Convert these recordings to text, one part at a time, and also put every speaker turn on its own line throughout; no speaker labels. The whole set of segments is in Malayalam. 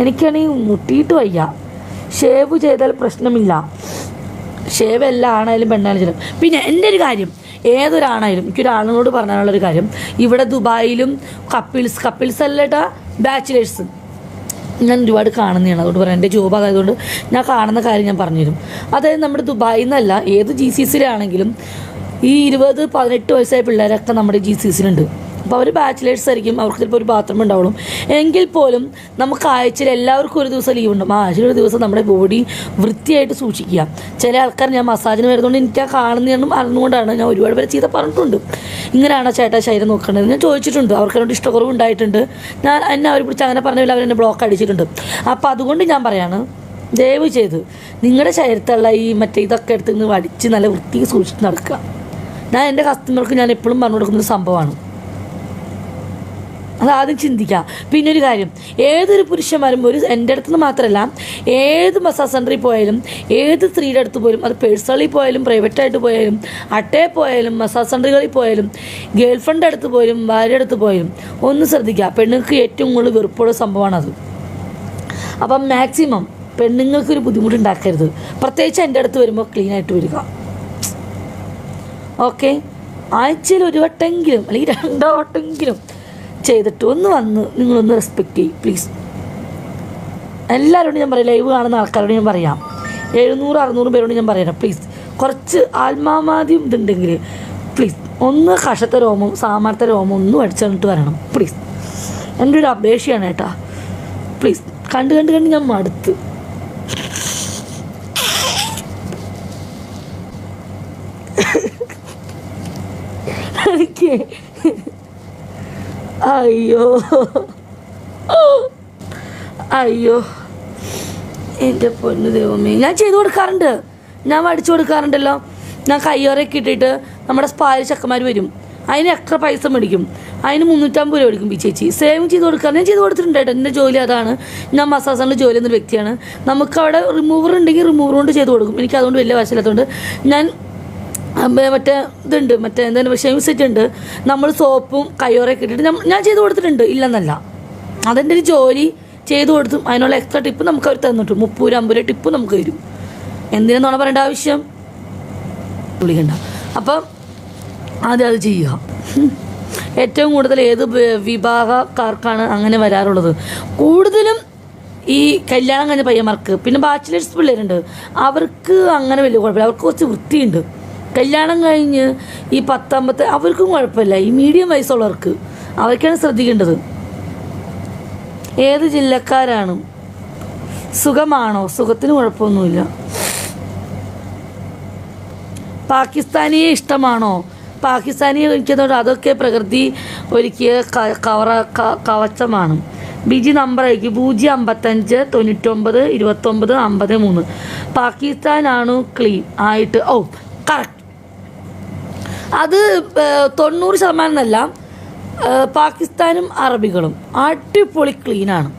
എനിക്കാണെങ്കിൽ മുട്ടിയിട്ട് വയ്യ. ഷേവ് ചെയ്താൽ പ്രശ്നമില്ല. ഷേവ് എല്ലാ ആണായാലും പെണ്ണായാലും ചില പിന്നെ എന്റെ ഒരു കാര്യം ഏതൊരാണായാലും എനിക്കൊരാളിനോട് പറയാനുള്ളൊരു കാര്യം ഇവിടെ ദുബായിലും കപ്പിൾസ് കപ്പിൾസ് അല്ലേട്ടാ ബാച്ചിലേഴ്സ്. ഞാൻ ഒരുപാട് കാണുന്നതാണ്. അതുകൊണ്ട് പറയാം എന്റെ ജോബ് ആയതുകൊണ്ട് ഞാൻ കാണുന്ന കാര്യം ഞാൻ പറഞ്ഞുതരും. അതായത് നമ്മുടെ ദുബായിൽ നിന്നല്ല ഏത് ജി സി സിയിലാണെങ്കിലും ഈ ഇരുപത് പതിനെട്ട് വയസ്സായ പിള്ളേരൊക്കെ നമ്മുടെ ജി സി സിയിലുണ്ട് അപ്പോൾ അവർ ബാച്ചിലേഴ്സ് ആയിരിക്കും. അവർക്ക് ചിലപ്പോൾ ഒരു ബാത്റൂം ഉണ്ടാവുള്ളൂ. എങ്കിൽ പോലും നമുക്ക് ആഴ്ചയിൽ എല്ലാവർക്കും ഒരു ദിവസം ലീവ് ഉണ്ടാവും. ആഴ്ചയിൽ ഒരു ദിവസം നമ്മുടെ ബോഡി വൃത്തിയായിട്ട് സൂക്ഷിക്കുക. ചില ആൾക്കാർ ഞാൻ മസാജിന് വരുന്നതുകൊണ്ട് എനിക്ക് ആ കാണുന്നതെന്നും അറിഞ്ഞുകൊണ്ടാണ് ഞാൻ ഒരുപാട് പേര് ചെയ്ത പറഞ്ഞിട്ടുണ്ട്. ഇങ്ങനെയാണ് ചേട്ടാ ശരീരം നോക്കേണ്ടത് ഞാൻ ചോദിച്ചിട്ടുണ്ട്. അവർക്ക് എന്നോട് ഇഷ്ടക്കുറവ് ഉണ്ടായിട്ടുണ്ട്. ഞാൻ എന്നെ അവർ പിടിച്ച് അങ്ങനെ പറഞ്ഞില്ല അവരെന്നെ ബ്ലോക്ക് അടിച്ചിട്ടുണ്ട്. അപ്പോൾ അതുകൊണ്ട് ഞാൻ പറയാണ് ദയവ് ചെയ്ത് നിങ്ങളുടെ ശരീരത്തുള്ള ഈ മറ്റേ ഇതൊക്കെ എടുത്ത് നിന്ന് വടിച്ച് നല്ല വൃത്തിക്ക് സൂക്ഷിച്ച് നടക്കുക. ഞാൻ എന്റെ കസ്റ്റമർക്ക് ഞാൻ എപ്പോഴും പറഞ്ഞു കൊടുക്കുന്ന സംഭവമാണ്. അതാദ്യം ചിന്തിക്കുക പിന്നെ ഒരു കാര്യം. ഏതൊരു പുരുഷന്മാരും ഒരു എന്റെ അടുത്ത് നിന്ന് മാത്രമല്ല ഏത് മസാജ് സെന്ററിൽ പോയാലും ഏത് സ്ത്രീയുടെ അടുത്ത് പോയാലും അത് പേഴ്സണലി പോയാലും പ്രൈവറ്റായിട്ട് പോയാലും അട്ടയെ പോയാലും മസാജ് സെന്ററുകളിൽ പോയാലും ഗേൾ ഫ്രണ്ട് അടുത്ത് പോയാലും ഭാര്യ അടുത്ത് പോയാലും ഒന്ന് ശ്രദ്ധിക്കുക. പെണ്ണുങ്ങൾക്ക് ഏറ്റവും കൂടുതൽ വെറുപ്പുള്ള സംഭവമാണത്. അപ്പം മാക്സിമം പെണ്ണുങ്ങൾക്കൊരു ബുദ്ധിമുട്ടുണ്ടാക്കരുത് പ്രത്യേകിച്ച് എന്റെ അടുത്ത് വരുമ്പോൾ ക്ലീനായിട്ട് വരിക. ഓക്കെ ആഴ്ചയിൽ ഒരു വട്ടമെങ്കിലും അല്ലെങ്കിൽ രണ്ടോ വട്ടെങ്കിലും ചെയ്തിട്ട് ഒന്ന് വന്ന് നിങ്ങളൊന്ന് റെസ്പെക്റ്റ് ചെയ്യും പ്ലീസ് എല്ലാവരോടും ഞാൻ പറയാം ലൈവ് കാണുന്ന ആൾക്കാരോട് ഞാൻ പറയാം. എഴുന്നൂറ് അറുന്നൂറ് പേരോട് ഞാൻ പറയാം പ്ലീസ് കുറച്ച് ആത്മാമാദ്യം ഇതുണ്ടെങ്കിൽ പ്ലീസ് ഒന്ന് കഷത്ത രോമം സാമർത്ഥ്യ രോമം ഒന്നും അടിച്ചു തന്നിട്ട് വരണം പ്ലീസ് എന്റെ ഒരു അപേക്ഷയാണ് ഏട്ടാ പ്ലീസ് കണ്ട് കണ്ട് കണ്ട് ഞാൻ മടുത്ത്. എനിക്ക് അയ്യോ. അയ്യോ. എന്റെ പൊന്നു ദൈവമേ ഞാൻ ചെയ്തു കൊടുക്കാറുണ്ട്. ഞാൻ വടിച്ചു കൊടുക്കാറുണ്ടല്ലോ. ഞാൻ കയ്യോറൊക്കെ ഇട്ടിട്ട് നമ്മുടെ സ്പാരി ചക്കന്മാർ വരും. അതിന് എത്ര പൈസ മേടിക്കും? അതിന് മുന്നൂറ്റമ്പത് രൂപ മേടിക്കും ചേച്ചി സേവ് ചെയ്ത് കൊടുക്കാൻ ഞാൻ ചെയ്ത് കൊടുത്തിട്ടുണ്ട് കേട്ടോ എന്റെ ജോലി അതാണ്. ഞാൻ മസാസാറിന്റെ ജോലി എന്നൊരു വ്യക്തിയാണ്. നമുക്ക് അവിടെ റിമൂവർ ഉണ്ടെങ്കിൽ റിമൂവർ കൊണ്ട് ചെയ്ത് കൊടുക്കും. എനിക്ക് അതുകൊണ്ട് വലിയ വശമില്ലാത്തതുകൊണ്ട് ഞാൻ മറ്റേ ഇതുണ്ട് മറ്റേ എന്താണ് ഷെയിം സെറ്റ് ഉണ്ട്. നമ്മൾ സോപ്പും കയ്യോറൊക്കെ ഇട്ടിട്ട് ഞാൻ ചെയ്ത് കൊടുത്തിട്ടുണ്ട് ഇല്ലെന്നല്ല. അതെന്റെ ഒരു ജോലി ചെയ്ത് കൊടുത്തും അതിനുള്ള എക്സ്ട്രാ ടിപ്പ് നമുക്ക് അവർ തന്നിട്ടു. മുപ്പൂര് അമ്പൂര് ടിപ്പ് നമുക്ക് തരും. എന്തിനെന്നാണ് പറയേണ്ട ആവശ്യം? വിളിക്കണ്ട. അപ്പം ആദ്യം അത് ചെയ്യുക. ഏറ്റവും കൂടുതൽ ഏത് വിഭാഗക്കാർക്കാണ് അങ്ങനെ വരാറുള്ളത്? കൂടുതലും ഈ കല്യാണം കഴിഞ്ഞ പയ്യന്മാർക്ക്. പിന്നെ ബാച്ചിലേഴ്സ് പിള്ളേരുണ്ട്. അവർക്ക് അങ്ങനെ വലിയ കുഴപ്പമില്ല. അവർക്ക് കുറച്ച് വൃത്തിയുണ്ട്. കല്യാണം കഴിഞ്ഞ് ഈ പത്തമ്പത്തെ അവർക്കും കുഴപ്പമില്ല. ഈ മീഡിയം വയസ്സുള്ളവർക്ക് അവർക്കാണ് ശ്രദ്ധിക്കേണ്ടത്. ഏത് ജില്ലക്കാരാണ്? സുഖമാണോ? സുഖത്തിന് കുഴപ്പമൊന്നുമില്ല. പാകിസ്ഥാനിയെ ഇഷ്ടമാണോ? പാകിസ്ഥാനിയെ എനിക്കതോട് അതൊക്കെ പ്രകൃതി ഒരുക്കിയ കവറ കവച്ചമാണ്. ബിജി നമ്പർ അയക്കും. പൂജ്യം അമ്പത്തഞ്ച് തൊണ്ണൂറ്റൊമ്പത് ഇരുപത്തൊമ്പത് അമ്പത് മൂന്ന് പാകിസ്ഥാനാണ് ക്ലീൻ ആയിട്ട് ഓ കറക്റ്റ് അത് തൊണ്ണൂറ് ശതമാനം എന്നല്ല പാകിസ്ഥാനും അറബികളും. അടിപൊളി ക്ലീനാണ്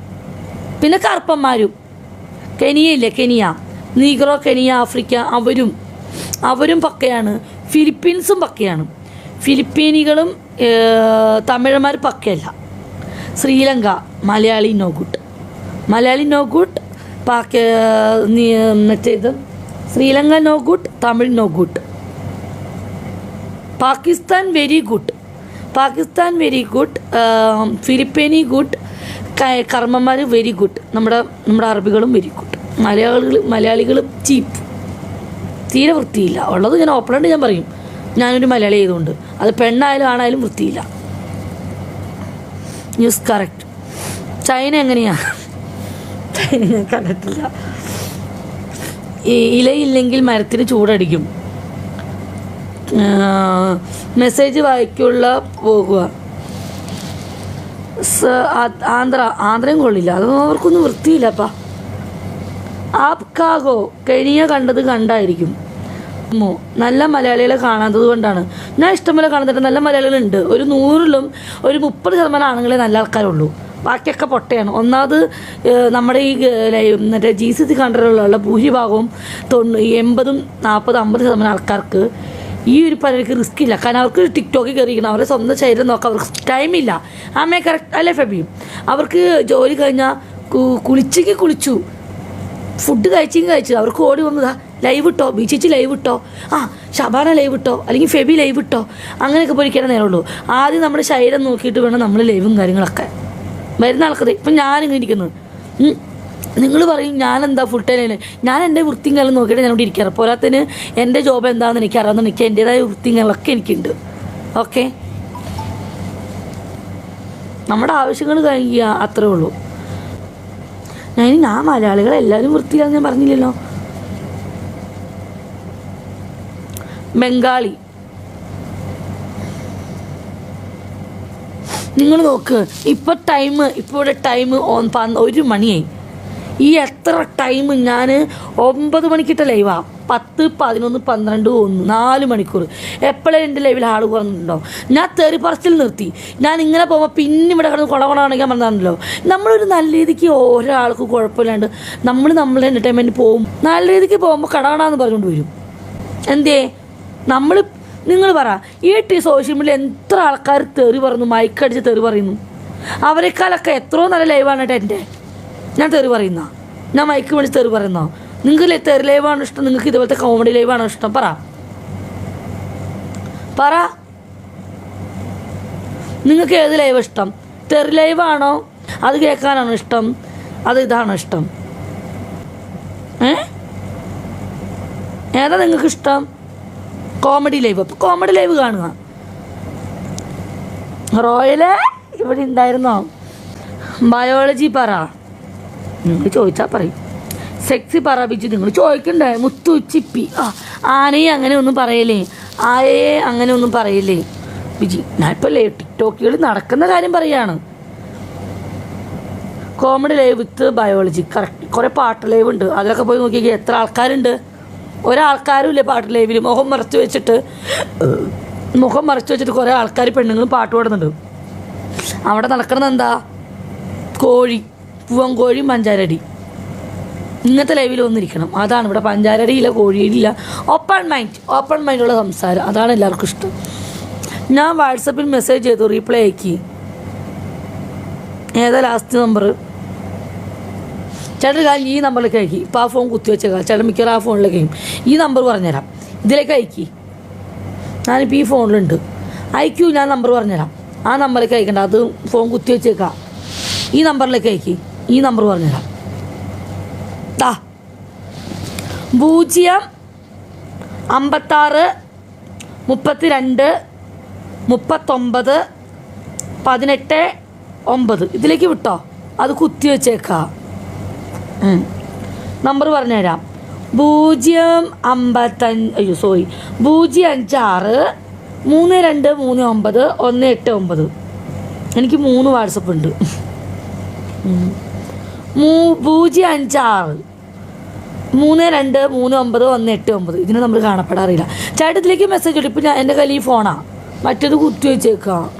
പിന്നെ കറുപ്പന്മാരും. കെനിയയില്ലേ കെനിയ. നീഗ്രോ കെനിയ ആഫ്രിക്ക അവരും. അവരും പക്കയാണ്. ഫിലിപ്പീൻസും പക്കയാണ്. ഫിലിപ്പീനികളും തമിഴന്മാർ പക്കയല്ല. Sri Lanka Malayali no good Malayali no good പാക്ക നീ- മറ്റേത്? Sri Lanka no good Tamil no good Pakistan very good Pakistan very good ഫിലിപ്പീനി good കർമ്മന്മാർ വെരി ഗുഡ് നമ്മുടെ നമ്മുടെ അറബികളും വെരി ഗുഡ് മലയാളികൾ മലയാളികൾ ചീപ്പ് തീരെ വൃത്തിയില്ല. ഉള്ളത് ഞാൻ ഓപ്പണായിട്ട് ഞാൻ പറയും. ഞാനൊരു മലയാളി ആയതുകൊണ്ട്. അത് പെണ്ണായാലും ആണായാലും വൃത്തിയില്ല. ന്യൂസ് കറക്റ്റ് ചൈന എങ്ങനെയാണ് ചൈന കണ്ടിട്ടില്ല. ഇലയില്ലെങ്കിൽ മരത്തിന് ചൂടടിക്കും. മെസ്സേജ് വായിക്കുള്ള പോകുക. ആന്ധ്ര ആന്ധ്രയും കൊള്ളില്ല. അതൊന്നും അവർക്കൊന്നും വൃത്തിയില്ലപ്പാ ആപ്കാഗോ കഴിഞ്ഞ കണ്ടത് കണ്ടായിരിക്കും. നല്ല മലയാളികളെ കാണാത്തത് കൊണ്ടാണ്. ഞാൻ ഇഷ്ടംപോലെ കാണുന്നുണ്ട്. നല്ല മലയാളികളുണ്ട്. ഒരു നൂറിലും ഒരു മുപ്പത് ശതമാനം ആണുങ്ങളെ നല്ല ആൾക്കാരുള്ളൂ. ബാക്കിയൊക്കെ പൊട്ടയാണ്. ഒന്നാമത് നമ്മുടെ ഈ മറ്റേ ജി സി സി കൺട്രിയിലുള്ള ഭൂരിഭാഗവും തൊണ്ണൂ എൺപതും നാൽപ്പത് അമ്പത് ശതമാനം ആൾക്കാർക്ക് ഈ ഒരു പലർക്ക് റിസ്ക് ഇല്ല. കാരണം അവർക്ക് ടിക്ടോക്കിൽ കയറിയിരിക്കണം. അവരുടെ സ്വന്തം ശരീരം നോക്കാൻ അവർക്ക് ടൈമില്ല അമ്മയെ കറക്റ്റ് അല്ലേ ഫെബിയും അവർക്ക് ജോലി കഴിഞ്ഞാൽ കുളിച്ചെങ്കിൽ കുളിച്ചു. ഫുഡ് കഴിച്ചെങ്കിൽ കഴിച്ചു. അവർക്ക് ഓടി വന്നതാ ലൈവ് ഇട്ടോ? ബീച്ചിച്ച് ലൈവ് ഇട്ടോ? ആ ഷബാന ലൈവ് ഇട്ടോ? അല്ലെങ്കിൽ ഫെബി ലൈവ് ഇട്ടോ? അങ്ങനെയൊക്കെ പോയിരിക്കാൻ നേരമുള്ളൂ. ആദ്യം നമ്മുടെ ശരീരം നോക്കിയിട്ട് വേണം നമ്മൾ ലൈവും കാര്യങ്ങളൊക്കെ. വരുന്ന ആൾക്കാർ ഇപ്പം ഞാനിങ്ങനെ ഇരിക്കുന്നത് നിങ്ങൾ പറയും ഞാൻ എന്താ ഫുൾ ടൈം അല്ലേ ഞാൻ എന്റെ വൃത്തിയും കാലം നോക്കിയിട്ട് ഞാനിവിടെ ഇരിക്കാറ്. പോരാത്തതിന് എന്റെ ജോബ് എന്താണെന്ന് എനിക്ക് അറിയാവുന്ന എനിക്ക് എന്റേതായ വൃത്തിയും കാലമൊക്കെ എനിക്കുണ്ട്. ഓക്കെ നമ്മുടെ ആവശ്യങ്ങൾ കഴിയുക അത്രേ ഉള്ളൂ. ഞാൻ ഞാൻ മലയാളികൾ എല്ലാവരും വൃത്തിയിലാന്ന് ഞാൻ പറഞ്ഞില്ലല്ലോ. ബംഗാളി. നിങ്ങൾ നോക്ക് ഇപ്പോൾ ടൈം ഇപ്പോൾ ഇവിടെ ടൈം ഒരു മണിയായി. ഈ എത്ര ടൈം ഞാൻ ഒമ്പത് മണിക്കിട്ട ലൈവാ പത്ത് പതിനൊന്ന് പന്ത്രണ്ട് ഒന്ന് നാല് മണിക്കൂർ. എപ്പോഴും എന്റെ ലൈവിൽ ആൾ കുറഞ്ഞിട്ടുണ്ടോ ഞാൻ തെറി പറച്ചിൽ നിർത്തി. ഞാൻ ഇങ്ങനെ പോകുമ്പോൾ പിന്നെ ഇവിടെ കിടന്ന് കുളകുണാണെങ്കിൽ പറഞ്ഞാണല്ലോ നമ്മളൊരു നല്ല രീതിക്ക് ഓരോ ആൾക്ക് കുഴപ്പമില്ലാണ്ട് നമ്മൾ നമ്മളെ എന്റർടൈൻമെന്റ് പോകും. നല്ല രീതിക്ക് പോകുമ്പോൾ കടകടാന്ന് പറഞ്ഞുകൊണ്ട് വരും. എന്തേ നമ്മൾ നിങ്ങൾ പറ ഈ ടി സോഷ്യൽ മീഡിയ എത്ര ആൾക്കാർ തെറി പറയുന്നു മൈക്കടിച്ച് തെറി പറയുന്നു? അവരെക്കാളൊക്കെ എത്രയോ നല്ല ലൈവാണ് കേട്ടോ എന്റെ. ഞാൻ തെറി പറയുന്ന. ഞാൻ മൈക്ക് മേടിച്ച് തെറി പറയുന്നോ. നിങ്ങൾക്ക് തെറി ലൈവാണോ ഇഷ്ടം? നിങ്ങൾക്ക് ഇതുപോലത്തെ കോമഡി ലൈവാണോ ഇഷ്ടം? പറ. പറ. നിങ്ങൾക്ക് ഏത് ലൈവ് ഇഷ്ടം? തെറി ലൈവാണോ അത് കേൾക്കാനാണോ ഇഷ്ടം? അത് ഇതാണോ ഇഷ്ടം? ഏ? ഏതാ നിങ്ങൾക്ക് ഇഷ്ടം? കോമഡി ലൈവ് അപ്പോൾ കോമഡി ലൈവ് കാണുക. റോയൽ ഇവിടെ ഉണ്ടായിരുന്നോ? ബയോളജി പറ. നിങ്ങൾ ചോദിച്ചാൽ പറയും. സെക്സി പറ ബിജു നിങ്ങൾ ചോദിക്കണ്ടേ? മുത്തു ചിപ്പി. ആ ആനയെ അങ്ങനെ ഒന്നും പറയലേ ആയയെ അങ്ങനെ ഒന്നും പറയലേ ബിജി ഞാൻ ഇപ്പോൾ ലൈവ് ടിക്ടോക്കുകൾ നടക്കുന്ന കാര്യം പറയാണ്. Comedy live with biology correct കുറേ പാട്ട് ലൈവ് ഉണ്ട്. അതിലൊക്കെ പോയി നോക്കിയാൽ എത്ര ആൾക്കാരുണ്ട്? ഒരാൾക്കാരും ഇല്ലേ പാട്ട് ലൈവിൽ മുഖം മറച്ചു വെച്ചിട്ട് മുഖം മറച്ചു വെച്ചിട്ട് കുറേ ആൾക്കാർ പെണ്ണുങ്ങളും പാട്ട് പാടുന്നുണ്ട്. അവിടെ നടക്കുന്നത് എന്താ? കോഴി പൂവൻ കോഴി പഞ്ചാരടി. ഇങ്ങനത്തെ ലൈവിൽ വന്നിരിക്കണം. അതാണ് ഇവിടെ പഞ്ചാരടിയില്ല കോഴിയില്ല. ഓപ്പൺ മൈൻഡ് ഓപ്പൺ മൈൻഡുള്ള സംസാരം. അതാണ് എല്ലാവർക്കും ഇഷ്ടം. ഞാൻ വാട്സപ്പിൽ മെസ്സേജ് ചെയ്തു റീപ്ലൈ ആക്കി. ഏതാ ലാസ്റ്റ് നമ്പർ ചേട്ടൻ കാലം ഈ നമ്പറിലേക്ക് അയക്കി. ഇപ്പോൾ ആ ഫോൺ കുത്തി വെച്ചേക്കാം. ചേട്ടൻ മിക്കവാറും ആ ഫോണിലേക്ക് അയക്കും. ഈ നമ്പർ പറഞ്ഞുതരാം. ഇതിലേക്ക് അയക്കി. ഞാനിപ്പോൾ ഈ ഫോണിലുണ്ട് അയക്കൂ ഞാൻ നമ്പർ പറഞ്ഞുതരാം. ആ നമ്പറിലേക്ക് അയക്കണ്ട. അത് ഫോൺ കുത്തി വെച്ചേക്കാം. ഈ നമ്പറിലേക്ക് അയക്കി. ഈ നമ്പർ പറഞ്ഞുതരാം. താ പൂജ്യം അമ്പത്താറ് മുപ്പത്തി രണ്ട് മുപ്പത്തൊമ്പത് പതിനെട്ട് ഒമ്പത്. ഇതിലേക്ക് വിട്ടോ? അത് കുത്തി വെച്ചേക്കാം. നമ്പർ പറഞ്ഞുതരാം. പൂജ്യം അമ്പത്തഞ്ച് അയ്യോ സോറി പൂജ്യം അഞ്ചാറ് മൂന്ന് രണ്ട് മൂന്ന് ഒമ്പത് ഒന്ന് എട്ട് ഒമ്പത്. എനിക്ക് മൂന്ന് വാട്സപ്പ് ഉണ്ട്. മൂ- പൂജ്യം അഞ്ചാറ് മൂന്ന് രണ്ട് മൂന്ന് ഒമ്പത് ഒന്ന് എട്ട് ഒമ്പത്. ഇതിന് നമ്മൾ കാണപ്പെടാറില്ല ചേട്ടത്തിലേക്ക് മെസ്സേജ് ഇട്ടു ഇപ്പം ഞാൻ എന്റെ കയ്യിൽ ഈ ഫോണാണ് മറ്റേത് കുത്തി വെച്ചേക്കാം.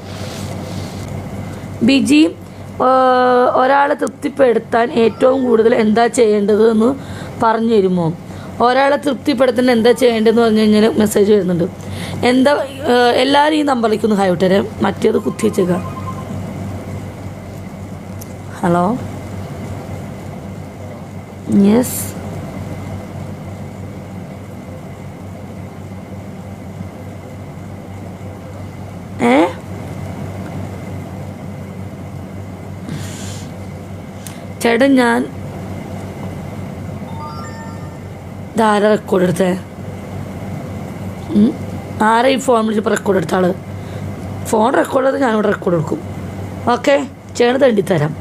ബിജി ഒരാളെ തൃപ്തിപ്പെടുത്താൻ ഏറ്റവും കൂടുതൽ എന്താ ചെയ്യേണ്ടത് എന്ന് പറഞ്ഞു തരുമോ? ഒരാളെ തൃപ്തിപ്പെടുത്താൻ എന്താ ചെയ്യേണ്ടതെന്ന് പറഞ്ഞു കഴിഞ്ഞാൽ മെസ്സേജ് വരുന്നുണ്ട്. എന്താ എല്ലാവരും ഈ നമ്പറിലേക്ക് ഒന്ന് ഹായ് വിട്ടേരെ. മറ്റേത് കുത്തി വെച്ചേക്കാം. ഹലോ യെസ് ചേട്ടൻ ഞാൻ ഇതാരാ റെക്കോർഡ് എടുത്തേ? ആരെ ഈ ഫോൺ വിളിച്ചപ്പോൾ റെക്കോർഡ് എടുത്ത ആൾ? ഫോൺ റെക്കോർഡ് ചെയ്ത് ഞാനിവിടെ റെക്കോർഡ് എടുക്കും. ഓക്കെ ചേട്ടൻ തണ്ടി തരാം.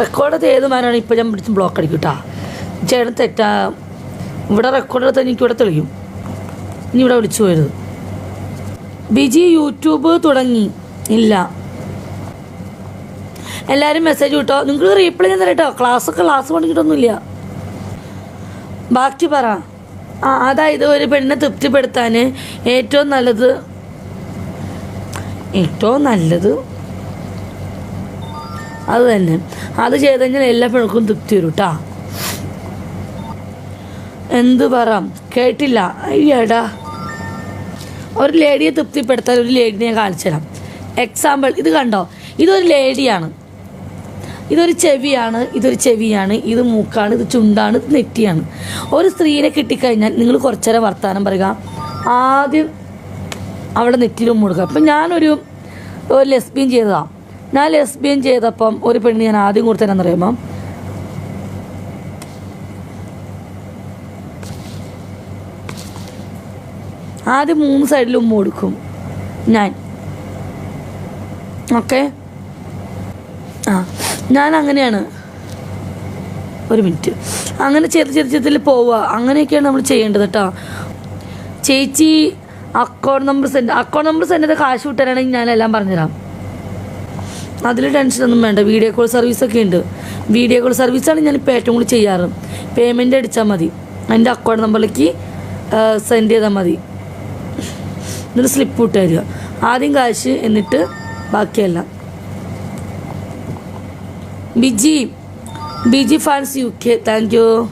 റെക്കോർഡ് ചെയ്ത് ഏത് മാനാണ് ഇപ്പോൾ ഞാൻ പിടിച്ച് ബ്ലോക്ക് അടിക്കും കേട്ടോ ചേട്ടൻ തെറ്റാ. ഇവിടെ റെക്കോർഡ് എടുത്താൽ എനിക്ക് ഇവിടെ തെളിയും. ഇനി ഇവിടെ വിളിച്ചു പോയത്. ബിജി യൂട്യൂബ് തുടങ്ങി. ഇല്ല. എല്ലാവരും മെസ്സേജ് വിട്ടോ? നിങ്ങൾക്ക് റീപ്ലൈ ചെയ്യാൻ തരട്ടോ. ക്ലാസ്സൊക്കെ ക്ലാസ് പണിക്കിട്ടൊന്നുമില്ല ബാക്കി പറ. ആ അതായത് ഒരു പെണ്ണിനെ തൃപ്തിപ്പെടുത്താൻ ഏറ്റവും നല്ലത്. ഏറ്റവും നല്ലത് അത് തന്നെ. അത് ചെയ്ത് കഴിഞ്ഞാൽ എല്ലാ പെണ്ണുക്കും തൃപ്തി വരും കേട്ടാ എന്ത് പറ? കേട്ടില്ല. അയ്യടാ. ഒരു ലേഡിയെ തൃപ്തിപ്പെടുത്താൻ ഒരു ലേഡിനെ ഞാൻ കാണിച്ചു തരാം എക്സാമ്പിൾ ഇത് കണ്ടോ? ഇതൊരു ലേഡിയാണ്. ഇതൊരു ചെവിയാണ് ഇതൊരു ചെവിയാണ് ഇത് മൂക്കാണ് ഇത് ചുണ്ടാണ് ഇത് നെറ്റിയാണ്. ഒരു സ്ത്രീനെ കിട്ടിക്കഴിഞ്ഞാൽ നിങ്ങൾ കുറച്ചേരം വർത്തമാനം പറയുക. ആദ്യം അവിടെ നെറ്റിലും മുടുക അപ്പം ഞാനൊരു ഒരു ലെസ്ബിയൻ ചെയ്തതാണ് ഞാൻ ലെസ്ബിയൻ ചെയ്തപ്പം ഒരു പെണ്ണ് ഞാൻ ആദ്യം കൊടുത്തതെന്ന് പറയുമ്പം ആദ്യം മൂന്ന് സൈഡിലും ഉമ്മ കൊടുക്കും ഞാൻ. ഓക്കെ ഞാൻ അങ്ങനെയാണ് ഒരു മിനിറ്റ്. അങ്ങനെ ചെറു ചെറു ചെറുതിൽ പോവുക. അങ്ങനെയൊക്കെയാണ് നമ്മൾ ചെയ്യേണ്ടത് കേട്ടോ ചേച്ചി account number send account number send ചെയ്ത് കാശ് വിട്ടാനാണെങ്കിൽ ഞാനെല്ലാം പറഞ്ഞുതരാം. അതിൽ ടെൻഷനൊന്നും വേണ്ട. വീഡിയോ കോൾ സർവീസൊക്കെ ഉണ്ട്. വീഡിയോ കോൾ സർവീസാണ് ഞാനിപ്പോൾ ഏറ്റവും കൂടുതൽ ചെയ്യാറ്. പേയ്മെന്റ് അടിച്ചാൽ മതി. എന്റെ അക്കൗണ്ട് നമ്പറിലേക്ക് സെൻഡ് ചെയ്താൽ മതി. എന്നിട്ട് സ്ലിപ്പ് വിട്ട് ആദ്യം കാശ് എന്നിട്ട് ബാക്കിയെല്ലാം. ബിജി Biji fans U K thank you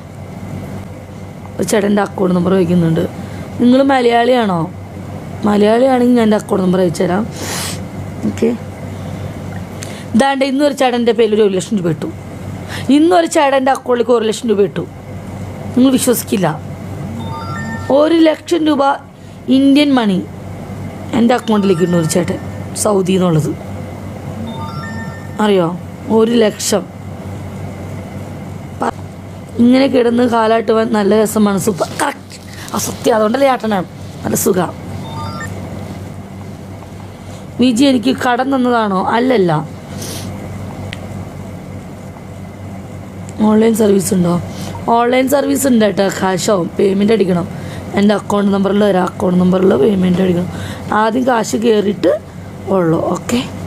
ചേട്ടന്റെ അക്കൗണ്ട് നമ്പർ വയ്ക്കുന്നുണ്ട് നിങ്ങൾ മലയാളിയാണോ? മലയാളിയാണെങ്കിൽ ഞാൻ എന്റെ അക്കൗണ്ട് നമ്പർ അയച്ചു തരാം. ഓക്കെ ഇതാണ്ട് ഇന്നൊരു ചേട്ടന്റെ പേരിൽ ഒരു ലക്ഷം രൂപ ഇട്ടു. ഇന്നൊരു ചേട്ടന്റെ അക്കൗണ്ടിലേക്ക് ഒരു ലക്ഷം രൂപ ഇട്ടു. നിങ്ങൾ വിശ്വസിക്കില്ല. ഒരു ലക്ഷം രൂപ ഇന്ത്യൻ മണി എന്റെ അക്കൗണ്ടിലേക്ക് ഇടുന്നു ഒരു ചേട്ടൻ. സൗദി എന്നുള്ളത്. അറിയോ? ഒരു ലക്ഷം. ഇങ്ങനെ കിടന്ന് കാലായിട്ട് പോകാൻ നല്ല രസമാണ് സൂപ്പർ കറക്റ്റ്. അസത്യം. സത്യം അതുകൊണ്ടല്ലേ ചേട്ടനാണ് നല്ല സുഖം. വിജി എനിക്ക് കടം തന്നതാണോ? അല്ലല്ല. ഓൺലൈൻ സർവീസ് ഉണ്ടോ? ഓൺലൈൻ സർവീസ് ഉണ്ട് കേട്ടോ. കാശാവും പേയ്മെന്റ് അടിക്കണം. എന്റെ അക്കൗണ്ട് നമ്പറിൽ ഒരു അക്കൗണ്ട് നമ്പറിൽ പേയ്മെന്റ് അടിക്കണം. ആദ്യം കാശ് കയറിയിട്ട് ഉള്ളൂ. ഓക്കെ?